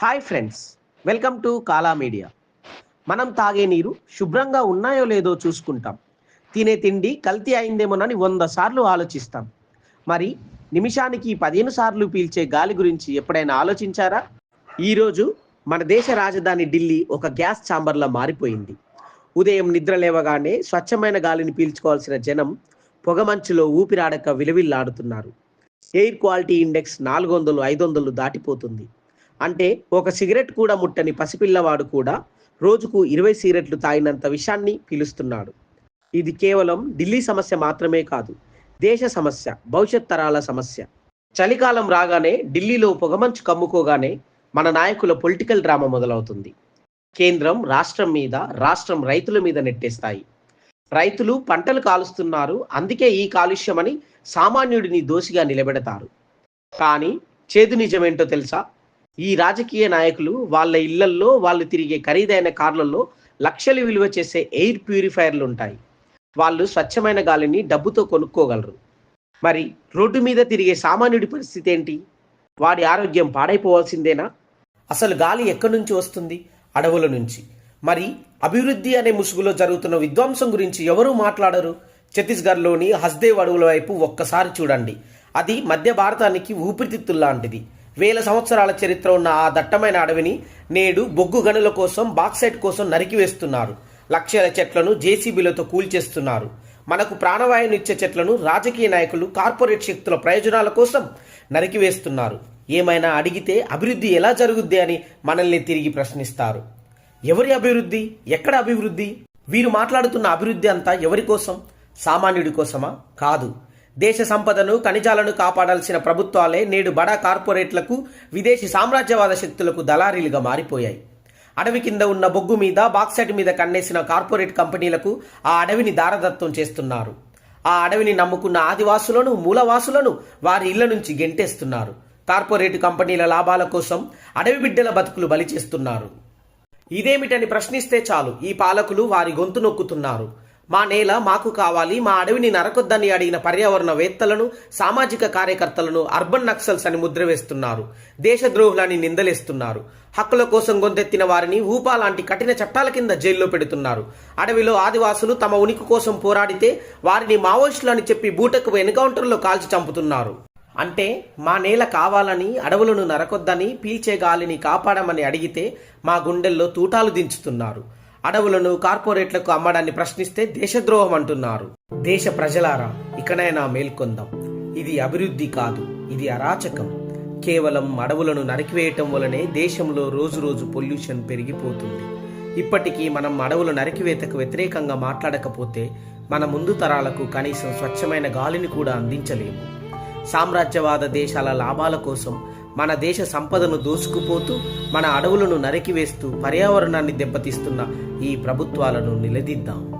Hi friends welcome to Kala media. మనం తాగే నీరు శుభ్రంగా ఉన్నాయో లేదో చూసుకుంటాం. తినే తిండి కల్తీ అయిందేమోనని వంద సార్లు ఆలోచిస్తాం. మరి నిమిషానికి పదిహేను సార్లు పీల్చే గాలి గురించి ఎప్పుడైనా ఆలోచించారా? ఈరోజు మన దేశ రాజధాని ఢిల్లీ ఒక గ్యాస్ ఛాంబర్లా మారిపోయింది. ఉదయం నిద్ర లేవగానే స్వచ్ఛమైన గాలిని పీల్చుకోవాల్సిన జనం పొగమంచులో ఊపిరాడక విలవిల్లాడుతున్నారు. ఎయిర్ క్వాలిటీ ఇండెక్స్ నాలుగు వందలు ఐదు వందలు దాటిపోతుంది. అంటే ఒక సిగరెట్ కూడా ముట్టని పసిపిల్లవాడు కూడా రోజుకు ఇరవై సిగరెట్లు తాగినంత విషాన్ని పీలుస్తున్నాడు. ఇది కేవలం ఢిల్లీ సమస్య మాత్రమే కాదు దేశ సమస్య భవిష్యత్ తరాల సమస్య. చలికాలం రాగానే ఢిల్లీలో పొగమంచు కమ్ముకోగానే మన నాయకుల పొలిటికల్ డ్రామా మొదలవుతుంది. కేంద్రం రాష్ట్రం మీద రాష్ట్రం రైతుల మీద నెట్టేస్తాయి. రైతులు పంటలు కాలుస్తున్నారు అందుకే ఈ కాలుష్యమని సామాన్యుడిని దోషిగా నిలబెడతారు. కానీ చేదు నిజమేంటో తెలుసా? ఈ రాజకీయ నాయకులు వాళ్ళ ఇళ్ళల్లో వాళ్ళు తిరిగే ఖరీదైన కార్లలో లక్షలు విలువ చేసే ఎయిర్ ప్యూరిఫైయర్లు ఉంటాయి. వాళ్ళు స్వచ్ఛమైన గాలిని డబ్బుతో కొనుక్కోగలరు. మరి రోడ్డు మీద తిరిగే సామాన్యుడి పరిస్థితి ఏంటి? వాడి ఆరోగ్యం పాడైపోవాల్సిందేనా? అసలు గాలి ఎక్కడి నుంచి వస్తుంది? అడవుల నుంచి. మరి అభివృద్ధి అనే ముసుగులో జరుగుతున్న విధ్వంసం గురించి ఎవరూ మాట్లాడరు? ఛత్తీస్గఢ్లోని హస్దేవ్ అడవుల వైపు ఒక్కసారి చూడండి. అది మధ్య భారతానికి ఊపిరితిత్తుల్లాంటిది. వేల సంవత్సరాల చరిత్ర ఉన్న ఆ దట్టమైన అడవిని నేడు బొగ్గు గనుల కోసం బాక్సైట్ కోసం నరికివేస్తున్నారు. లక్షల చెట్లను జేసీబీలతో కూల్చేస్తున్నారు. మనకు ప్రాణవాయునిచ్చే చెట్లను రాజకీయ నాయకులు కార్పొరేట్ శక్తుల ప్రయోజనాల కోసం నరికివేస్తున్నారు. ఏమైనా అడిగితే అభివృద్ధి ఎలా జరుగుద్ది అని మనల్ని తిరిగి ప్రశ్నిస్తారు. ఎవరి అభివృద్ధి? ఎక్కడ అభివృద్ధి? వీరు మాట్లాడుతున్న అభివృద్ధి అంతా ఎవరి కోసం? సామాన్యుడి కోసమా? కాదు. దేశ సంపదను ఖనిజాలను కాపాడాల్సిన ప్రభుత్వాలే నేడు బడా కార్పొరేట్లకు విదేశీ సామ్రాజ్యవాద శక్తులకు దళారీలుగా మారిపోయాయి. అడవి కింద ఉన్న బొగ్గు మీద బాక్సైట్ మీద కన్నేసిన కార్పొరేట్ కంపెనీలకు ఆ అడవిని దారదత్వం చేస్తున్నారు. ఆ అడవిని నమ్ముకున్న ఆదివాసులను మూలవాసులను వారి ఇళ్ళ నుంచి గెంటేస్తున్నారు. కార్పొరేట్ కంపెనీల లాభాల కోసం అడవి బిడ్డల బతుకులు బలి చేస్తున్నారు ఇదేమిటని ప్రశ్నిస్తే చాలు. ఈ పాలకులు వారి గొంతు నొక్కుతున్నారు. మా నేల మాకు కావాలి మా అడవిని నరకొద్దని అడిగిన పర్యావరణవేత్తలను సామాజిక కార్యకర్తలను అర్బన్ నక్సల్స్ అని ముద్ర వేస్తున్నారు. దేశద్రోహులని నిందలేస్తున్నారు. హక్కుల కోసం గొంతెత్తిన వారిని ఊపా లాంటి కఠిన చట్టాల కింద జైల్లో పెడుతున్నారు. అడవిలో ఆదివాసులు తమ ఉనికి కోసం పోరాడితే వారిని మావోయిస్టులు అని చెప్పి బూటకు ఎన్కౌంటర్లో కాల్చి చంపుతున్నారు. అంటే మా నేల కావాలని అడవులను నరకొద్దని పీల్చే గాలిని కాపాడమని అడిగితే మా గుండెల్లో తూటాలు దించుతున్నారు. అడవులను కార్పొరేట్లకు అమ్మడాన్ని ప్రశ్నిస్తే దేశద్రోహం అంటున్నారు. దేశ ప్రజలారా ఇకనైనా మేల్కొందాం. ఇది అభివృద్ధి కాదు ఇది అరాచకం. కేవలం అడవులను నరికివేయటం వలనే దేశంలో రోజు రోజు పొల్యూషన్ పెరిగిపోతుంది. ఇప్పటికీ మనం అడవుల నరికివేతకు వ్యతిరేకంగా మాట్లాడకపోతే మన ముందు తరాలకు కనీసం స్వచ్ఛమైన గాలిని కూడా అందించలేము. సామ్రాజ్యవాద దేశాల లాభాల కోసం మన దేశ సంపదను దోసుకుపోతూ మన అడవులను నరికివేస్తూ పర్యావరణాన్ని దెబ్బతీస్తున్న ఈ ప్రభుత్వాలను నిలదీద్దాం.